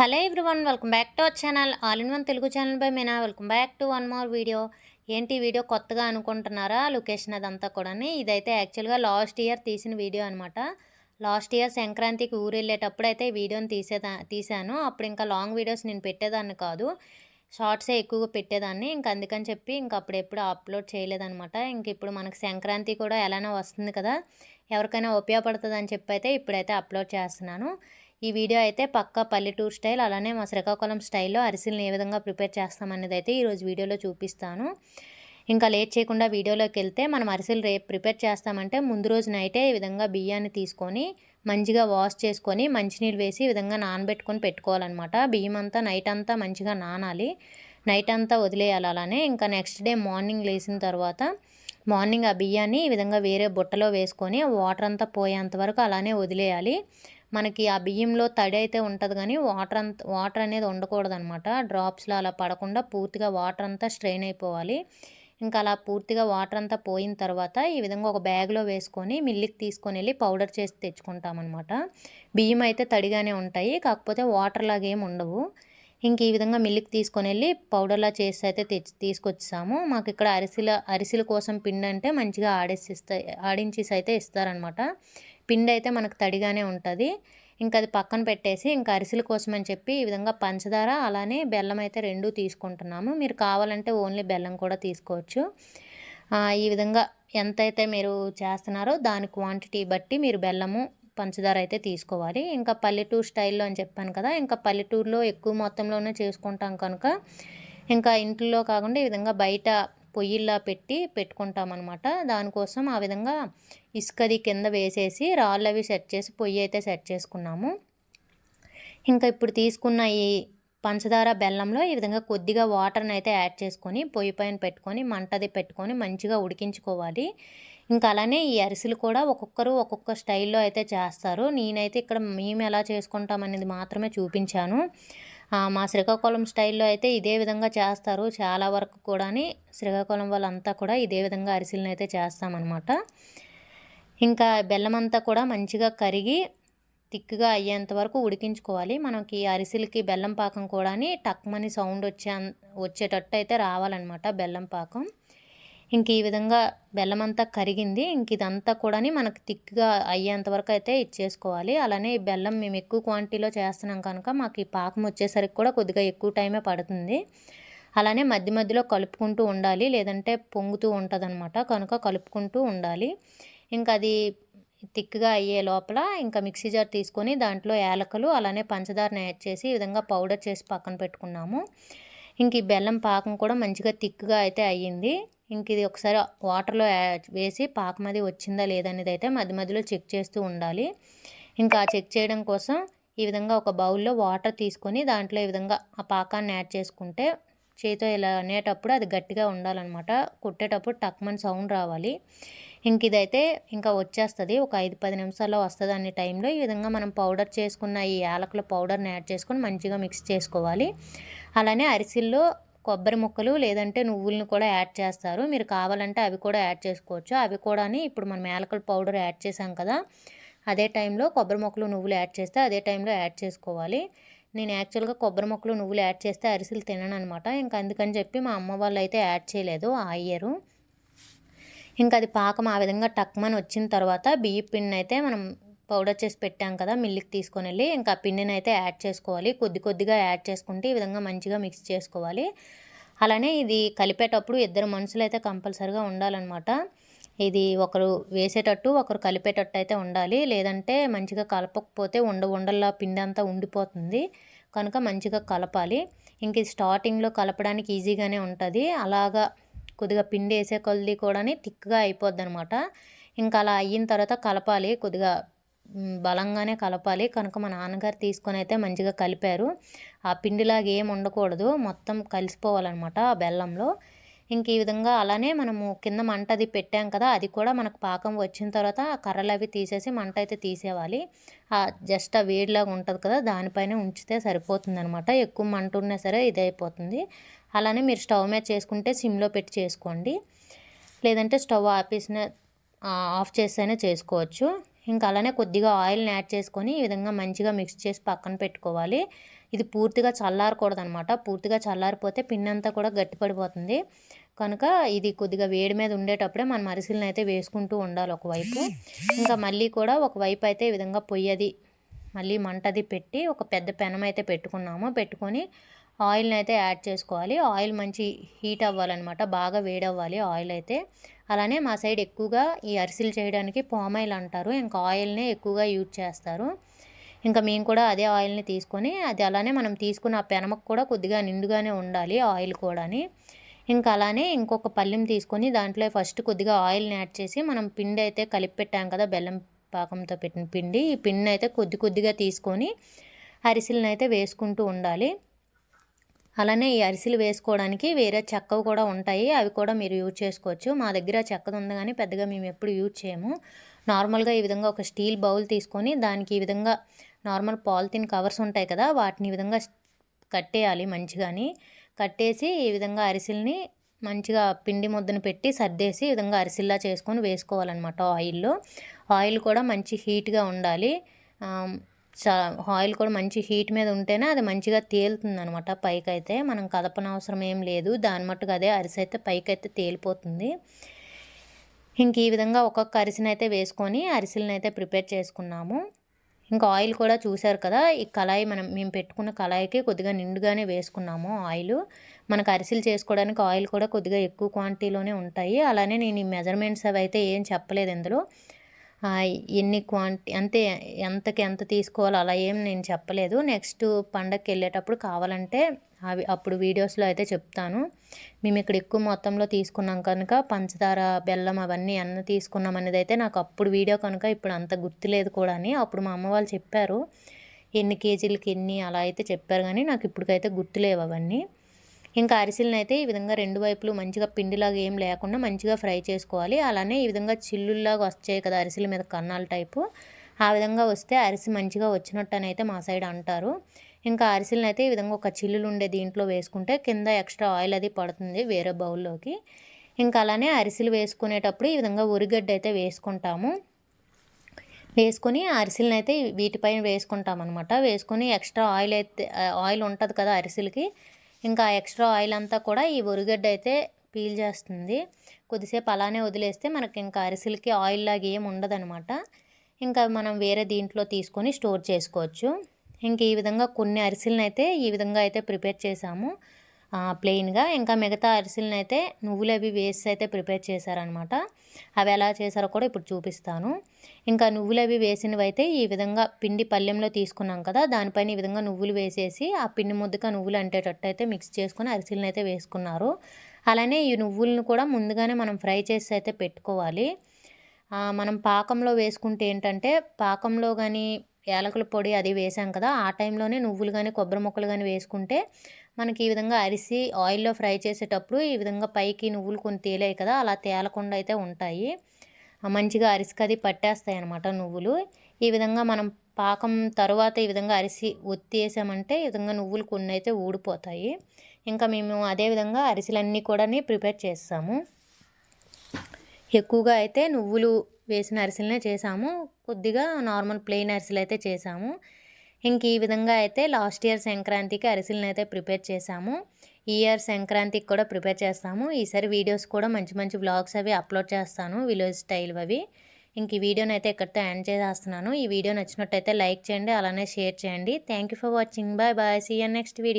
Hello everyone welcome back to our channel. All in one Telugu channel by Meena. Welcome back to one more video. ఏంటి video కొత్తగా అనుకుంటున్నారా? Location అదంతా కూడా ఇదైతే యాక్చువల్గా last year తీసిన వీడియో అనమాట లాస్ట్ ఇయర్ సంక్రాంతికి ఊరు వెళ్ళేటప్పుడు అయితే ఈ వీడియోని తీసేదా తీశాను. అప్పుడు ఇంకా లాంగ్ వీడియోస్ నేను పెట్టేదాన్ని కాదు. షార్ట్సే ఎక్కువగా పెట్టేదాన్ని. ఇంక అందుకని చెప్పి ఇంక అప్పుడు ఎప్పుడు అప్లోడ్ చేయలేదనమాట ఇంక ఇప్పుడు మనకు సంక్రాంతి కూడా ఎలానో వస్తుంది కదా. ఎవరికైనా ఉపయోగపడుతుంది అని చెప్పి అయితే ఇప్పుడైతే అప్లోడ్ చేస్తున్నాను. ఈ వీడియో అయితే పక్కా పల్లెటూరు స్టైల్ అలానే మా శ్రీకాకుళం స్టైల్లో అరిసెలను ఏ విధంగా ప్రిపేర్ చేస్తామనేది అయితే ఈరోజు వీడియోలో చూపిస్తాను. ఇంకా లేట్ చేయకుండా వీడియోలోకి వెళ్తే మనం అరిసెలు రేపు ప్రిపేర్ చేస్తామంటే ముందు రోజు నైటే ఈ విధంగా బియ్యాన్ని తీసుకొని మంచిగా వాష్ చేసుకొని మంచినీళ్ళు వేసి ఈ విధంగా నానబెట్టుకొని పెట్టుకోవాలన్నమాట. బియ్యం అంతా నైట్ అంతా మంచిగా నానాలి. నైట్ అంతా వదిలేయాలి అలానే. ఇంకా నెక్స్ట్ డే మార్నింగ్ లేచిన తర్వాత మార్నింగ్ ఆ బియ్యాన్ని ఈ విధంగా వేరే బుట్టలో వేసుకొని వాటర్ అంతా పోయేంత వరకు అలానే వదిలేయాలి. మనకి ఆ బియ్యంలో తడి అయితే ఉంటుంది కానీ వాటర్ అంత వాటర్ అనేది ఉండకూడదు అనమాట డ్రాప్స్లో అలా పడకుండా పూర్తిగా వాటర్ అంతా స్ట్రెయిన్ అయిపోవాలి. ఇంకా అలా పూర్తిగా వాటర్ అంతా పోయిన తర్వాత ఈ విధంగా ఒక బ్యాగ్లో వేసుకొని మిల్లికి తీసుకొని వెళ్ళి పౌడర్ చేసి తెచ్చుకుంటామన్నమాట బియ్యం అయితే తడిగానే ఉంటాయి కాకపోతే వాటర్ లాగేం ఉండవు. ఇంక ఈ విధంగా మిల్లికి తీసుకొని వెళ్ళి పౌడర్లా చేసి అయితే తెచ్చి తీసుకొచ్చాము మాకు ఇక్కడ అరిసెల అరిసెల కోసం పిండి అంటే మంచిగా ఆడేసి ఇస్తా ఆడించేసి అయితే ఇస్తారనమాట. పిండి అయితే మనకు తడిగానే ఉంటుంది. ఇంకా అది పక్కన పెట్టేసి ఇంకా అరిసెల కోసం అని చెప్పి ఈ విధంగా పంచదార అలానే బెల్లం అయితే రెండూ తీసుకుంటున్నాము. మీరు కావాలంటే ఓన్లీ బెల్లం కూడా తీసుకోవచ్చు. ఈ విధంగా ఎంతైతే మీరు చేస్తున్నారో దాని క్వాంటిటీ బట్టి మీరు బెల్లము పంచదార అయితే తీసుకోవాలి. ఇంకా పల్లెటూరు స్టైల్లో అని చెప్పాను కదా ఇంకా పల్లెటూరులో ఎక్కువ మొత్తంలోనే చేసుకుంటాం కనుక ఇంకా ఇంట్లో కాకుండా ఈ విధంగా బయట పొయ్యిల్లా పెట్టి పెట్టుకుంటాం అనమాట దానికోసం ఆ విధంగా ఇసుకది కింద వేసేసి రాళ్ళు అవి సెట్ చేసి పొయ్యి అయితే సెట్ చేసుకున్నాము. ఇంకా ఇప్పుడు తీసుకున్న ఈ పంచదార బెల్లంలో ఈ విధంగా కొద్దిగా వాటర్ని అయితే యాడ్ చేసుకొని పొయ్యి పైన పెట్టుకొని మంటది పెట్టుకొని మంచిగా ఉడికించుకోవాలి. ఇంకా అలానే ఈ అరిసెలు కూడా ఒక్కొక్కరు ఒక్కొక్క స్టైల్లో అయితే చేస్తారు. నేనైతే ఇక్కడ మేము ఎలా చేసుకుంటాం అనేది మాత్రమే చూపించాను. మా శ్రీకాకుళం స్టైల్లో అయితే ఇదే విధంగా చేస్తారు. చాలా వరకు కూడా శ్రీకాకుళం వాళ్ళంతా కూడా ఇదే విధంగా అరిసెలను అయితే చేస్తామన్నమాట. ఇంకా బెల్లం అంతా కూడా మంచిగా కరిగి తిక్కుగా అయ్యేంత వరకు ఉడికించుకోవాలి. మనకి అరిసెలకి బెల్లం పాకం కూడా టక్మని సౌండ్ వచ్చే వచ్చేటట్టు అయితే రావాలన్నమాట బెల్లం పాకం. ఇంక ఈ విధంగా బెల్లం అంతా కరిగింది. ఇంక ఇదంతా కూడా మనకు థిక్గా అయ్యేంత వరకు అయితే ఇచ్చేసుకోవాలి. అలానే ఈ బెల్లం మేము ఎక్కువ క్వాంటిటీలో చేస్తున్నాం కనుక మాకు ఈ పాకం వచ్చేసరికి కూడా కొద్దిగా ఎక్కువ టైమే పడుతుంది. అలానే మధ్య మధ్యలో కలుపుకుంటూ ఉండాలి. లేదంటే పొంగుతూ ఉంటుంది కనుక కలుపుకుంటూ ఉండాలి. ఇంకా అది థిక్గా అయ్యే లోపల ఇంకా మిక్సీ జార్ తీసుకొని దాంట్లో యాలకలు అలానే పంచదారని యాడ్ చేసి ఈ విధంగా పౌడర్ చేసి పక్కన పెట్టుకున్నాము. ఇంక ఈ బెల్లం పాకం కూడా మంచిగా థిక్గా అయితే అయ్యింది. ఇంక ఇది ఒకసారి వాటర్లో వేసి పాకం అది వచ్చిందా లేదనేది అయితే మధ్య మధ్యలో చెక్ చేస్తూ ఉండాలి. ఇంకా చెక్ చేయడం కోసం ఈ విధంగా ఒక బౌల్లో వాటర్ తీసుకొని దాంట్లో ఈ విధంగా ఆ పాకాన్ని యాడ్ చేసుకుంటే చేతితో ఇలా అనేటప్పుడు అది గట్టిగా ఉండాలన్నమాట. కుట్టేటప్పుడు టక్మన్ సౌండ్ రావాలి. ఇంక ఇదైతే ఇంకా వచ్చేస్తుంది. ఒక ఐదు పది నిమిషాల్లో వస్తుంది అనే టైంలో ఈ విధంగా మనం పౌడర్ చేసుకున్న ఈ యాలకుల పౌడర్ని యాడ్ చేసుకొని మంచిగా మిక్స్ చేసుకోవాలి. అలానే అరిసెల్లో కొబ్బరి ముక్కలు లేదంటే నువ్వులను కూడా యాడ్ చేస్తారు. మీరు కావాలంటే అవి కూడా యాడ్ చేసుకోవచ్చు. అవి కూడా ఇప్పుడు మనం యాలకుల పౌడర్ యాడ్ చేసాం కదా అదే టైంలో కొబ్బరి మొక్కలు నువ్వులు యాడ్ చేస్తే అదే టైంలో యాడ్ చేసుకోవాలి. నేను యాక్చువల్గా కొబ్బరి మొక్కలు నువ్వులు యాడ్ చేస్తే అరిసెలు తినను అనమాట ఇంకా అందుకని చెప్పి మా అమ్మ వాళ్ళు అయితే యాడ్ చేయలేదు ఆ ఇయరు. ఇంకా అది పాకం ఆ విధంగా టక్మని వచ్చిన తర్వాత బియ్య పిండిని అయితే మనం పౌడర్ చేసి పెట్టాం కదా మిల్లికి తీసుకొని వెళ్ళి ఇంకా పిండిని అయితే యాడ్ చేసుకోవాలి. కొద్ది కొద్దిగా యాడ్ చేసుకుంటే ఈ విధంగా మంచిగా మిక్స్ చేసుకోవాలి. అలానే ఇది కలిపేటప్పుడు ఇద్దరు మనుషులు అయితే కంపల్సరిగా ఉండాలన్నమాట. ఇది ఒకరు వేసేటట్టు ఒకరు కలిపేటట్టు అయితే ఉండాలి. లేదంటే మంచిగా కలపకపోతే ఉండ ఉండల్లా పిండి అంతా ఉండిపోతుంది. కనుక మంచిగా కలపాలి. ఇంక ఇది స్టార్టింగ్లో కలపడానికి ఈజీగానే ఉంటుంది. అలాగా కొద్దిగా పిండి వేసే కొద్ది కూడా థిక్గా అయిపోద్ది అనమాట ఇంకా అలా అయిన తర్వాత కలపాలి కొద్దిగా బలంగానే కలపాలి. కనుక మా నాన్నగారు తీసుకొని అయితే మంచిగా కలిపారు. ఆ పిండిలాగా ఏం ఉండకూడదు. మొత్తం కలిసిపోవాలన్నమాట ఆ బెల్లంలో. ఇంక ఈ విధంగా అలానే మనము కింద మంట అది పెట్టాం కదా అది కూడా మనకు పాకం వచ్చిన తర్వాత ఆ కర్రలు అవి తీసేసి మంట అయితే తీసేవాలి. ఆ జస్ట్ ఆ వేడిలాగా ఉంటుంది కదా దానిపైన ఉంచితే సరిపోతుంది అనమాట ఎక్కువ మంట ఉన్నా సరే ఇది అయిపోతుంది అలానే మీరు స్టవ్ మీద చేసుకుంటే సిమ్లో పెట్టి చేసుకోండి. లేదంటే స్టవ్ ఆపేసిన ఆఫ్ చేసైనా చేసుకోవచ్చు. ఇంకా అలానే కొద్దిగా ఆయిల్ని యాడ్ చేసుకొని ఈ విధంగా మంచిగా మిక్స్ చేసి పక్కన పెట్టుకోవాలి. ఇది పూర్తిగా చల్లారకూడదు అనమాట పూర్తిగా చల్లారిపోతే పిండి అంతా కూడా గట్టిపడిపోతుంది. కనుక ఇది కొద్దిగా వేడి మీద ఉండేటప్పుడే మనం అరిసెలను అయితే వేసుకుంటూ ఉండాలి ఒకవైపు. ఇంకా మళ్ళీ కూడా ఒకవైపు అయితే ఈ విధంగా పొయ్యది మళ్ళీ మంటది పెట్టి ఒక పెద్ద పెనం అయితే పెట్టుకున్నాము. పెట్టుకొని ఆయిల్ని అయితే యాడ్ చేసుకోవాలి. ఆయిల్ మంచి హీట్ అవ్వాలన్నమాట. బాగా వేడవ్వాలి ఆయిల్ అయితే అలానే మా సైడ్ ఎక్కువగా ఈ అరిసెలు చేయడానికి పామాయిల్ అంటారు. ఇంకా ఆయిల్నే ఎక్కువగా యూజ్ చేస్తారు. ఇంకా మేము కూడా అదే ఆయిల్ని తీసుకొని అది అలానే మనం తీసుకున్న ఆ పెనమకు కూడా కొద్దిగా నిండుగానే ఉండాలి ఆయిల్ కూడాని. ఇంకా అలానే ఇంకొక పళ్ళెం తీసుకొని దాంట్లో ఫస్ట్ కొద్దిగా ఆయిల్ని యాడ్ చేసి మనం పిండి అయితే కలిపి పెట్టాం కదా బెల్లం పాకంతో పెట్టిన పిండి. ఈ పిండిని అయితే కొద్ది కొద్దిగా తీసుకొని అరిసెలను అయితే వేసుకుంటూ ఉండాలి. అలానే ఈ అరిసెలు వేసుకోవడానికి వేరే చెక్కవి కూడా ఉంటాయి. అవి కూడా మీరు యూజ్ చేసుకోవచ్చు. మా దగ్గర చెక్కది ఉంది కానీ పెద్దగా మేము ఎప్పుడు యూజ్ చేయము. నార్మల్గా ఈ విధంగా ఒక స్టీల్ బౌల్ తీసుకొని దానికి ఈ విధంగా నార్మల్ పాలిథిన్ కవర్స్ ఉంటాయి కదా వాటిని ఈ విధంగా కట్టేయాలి మంచిగాని. కట్టేసి ఈ విధంగా అరిసెల్ని మంచిగా పిండి ముద్దను పెట్టి సర్దేసి ఈ విధంగా అరిసెల్లా చేసుకొని వేసుకోవాలన్నమాట ఆయిల్లో. ఆయిల్ కూడా మంచి హీట్గా ఉండాలి. ఆయిల్ కూడా మంచి హీట్ మీద ఉంటేనే అది మంచిగా తేలుతుంది అనమాట పైకి అయితే మనం కదపనవసరం ఏం లేదు. దాని మట్టుకు అదే అరిసె అయితే పైకి అయితే తేలిపోతుంది. ఇంక ఈ విధంగా ఒక్కొక్క అరిసెని అయితే వేసుకొని అరిసెలను అయితే ప్రిపేర్ చేసుకున్నాము. ఇంకా ఆయిల్ కూడా చూశారు కదా ఈ కళాయి మనం మేము పెట్టుకున్న కళాయికి కొద్దిగా నిండుగానే వేసుకున్నాము ఆయిల్. మనకు అరిసెలు చేసుకోవడానికి ఆయిల్ కూడా కొద్దిగా ఎక్కువ క్వాంటిటీలోనే ఉంటాయి. అలానే నేను ఈ మెజర్మెంట్స్ అవి అయితే ఏం చెప్పలేదు ఇందులో. ఎన్ని క్వాంటి అంతే ఎంతకి ఎంత తీసుకోవాలో అలా ఏం నేను చెప్పలేదు. నెక్స్ట్ పండగకి వెళ్ళేటప్పుడు కావాలంటే అవి అప్పుడు వీడియోస్లో అయితే చెప్తాను. మేము ఇక్కడ ఎక్కువ మొత్తంలో తీసుకున్నాం కనుక పంచదార బెల్లం అవన్నీ అన్న తీసుకున్నాం అనేది అయితే నాకు అప్పుడు వీడియో కనుక ఇప్పుడు అంత గుర్తులేదు కూడా అని అప్పుడు మా అమ్మ వాళ్ళు చెప్పారు. ఎన్ని కేజీలకి ఎన్ని అలా అయితే చెప్పారు కానీ నాకు ఇప్పటికైతే గుర్తులేవు అవన్నీ. ఇంకా అరిసెలను అయితే ఈ విధంగా రెండు వైపులు మంచిగా పిండిలాగా ఏం లేకుండా మంచిగా ఫ్రై చేసుకోవాలి. అలానే ఈ విధంగా చిల్లుల్లాగా వచ్చాయి కదా అరిసెల మీద కన్నాల టైపు. ఆ విధంగా వస్తే అరిసి మంచిగా వచ్చినట్టు అని అయితే మా సైడ్ అంటారు. ఇంకా అరిసెలను అయితే ఈ విధంగా ఒక చిల్లులు ఉండే దీంట్లో వేసుకుంటే కింద ఎక్స్ట్రా ఆయిల్ అది పడుతుంది వేరే బౌల్లోకి. ఇంకా అలానే అరిసెలు వేసుకునేటప్పుడు ఈ విధంగా ఉరిగడ్డ అయితే వేసుకుంటాము. వేసుకొని అరిసెలను అయితే వీటిపైన వేసుకుంటాం అనమాట వేసుకొని ఎక్స్ట్రా ఆయిల్ అయితే ఆయిల్ ఉంటుంది కదా అరిసెలకి ఇంకా ఎక్స్ట్రా ఆయిల్ అంతా కూడా ఈ ఉరిగడ్డ అయితే పీల్ చేస్తుంది. కొద్దిసేపు అలానే వదిలేస్తే మనకి ఇంకా అరిసెలకి ఆయిల్ లాగా ఏం ఉండదనమాట ఇంకా మనం వేరే దీంట్లో తీసుకొని స్టోర్ చేసుకోవచ్చు. ఇంక ఈ విధంగా కొన్ని అరిసెలను అయితే ఈ విధంగా అయితే ప్రిపేర్ చేసాము. ప్లెయిన్గా ఇంకా మిగతా అరిసెలను అయితే నువ్వులు అవి వేసి అయితే ప్రిపేర్ చేశారనమాట. అవి ఎలా చేశారో కూడా ఇప్పుడు చూపిస్తాను. ఇంకా నువ్వులు అవి వేసినవి అయితే ఈ విధంగా పిండి పల్లెంలో తీసుకున్నాం కదా దానిపైన ఈ విధంగా నువ్వులు వేసేసి ఆ పిండి ముద్దగా నువ్వులు అంటేటట్టు అయితే మిక్స్ చేసుకుని అరిసెలను అయితే వేసుకున్నారు. అలానే ఈ నువ్వులను కూడా ముందుగానే మనం ఫ్రై చేసి అయితే పెట్టుకోవాలి. మనం పాకంలో వేసుకుంటే ఏంటంటే పాకంలో కానీ యాలకుల పొడి అది వేసాం కదా ఆ టైంలోనే నువ్వులు కానీ కొబ్బరి ముక్కలు కానీ వేసుకుంటే మనకి ఈ విధంగా అరిసి ఆయిల్లో ఫ్రై చేసేటప్పుడు ఈ విధంగా పైకి నువ్వులు కొన్ని తేలాయి కదా అలా తేలకుండా అయితే ఉంటాయి. మంచిగా అరిసికి అది పట్టేస్తాయి అన్నమాట నువ్వులు. ఈ విధంగా మనం పాకం తర్వాత ఈ విధంగా అరిసి ఒత్తేసామంటే ఈ విధంగా నువ్వులు కొన్ని అయితే ఊడిపోతాయి. ఇంకా మేము అదేవిధంగా అరిసెలన్నీ కూడా ప్రిపేర్ చేస్తాము. ఎక్కువగా అయితే నువ్వులు వేసిన అరిసెలనే చేసాము. కొద్దిగా నార్మల్ ప్లెయిన్ అరిసెలు అయితే చేసాము. ఇంక ఈ విధంగా అయితే లాస్ట్ ఇయర్ సంక్రాంతికి అరిసెలను అయితే ప్రిపేర్ చేసాము ఈ ఇయర్ సంక్రాంతికి కూడా ప్రిపేర్ చేస్తాము. ఈసారి వీడియోస్ కూడా మంచి మంచి బ్లాగ్స్ అవి అప్లోడ్ చేస్తాను విలేజ్ స్టైల్ అవి. ఇంక ఈ వీడియోని అయితే ఇక్కడితో ఎండ్ చేసేస్తున్నాను. ఈ వీడియో నచ్చినట్టయితే లైక్ చేయండి అలానే షేర్ చేయండి. Thank for watching. Bye bye. See next video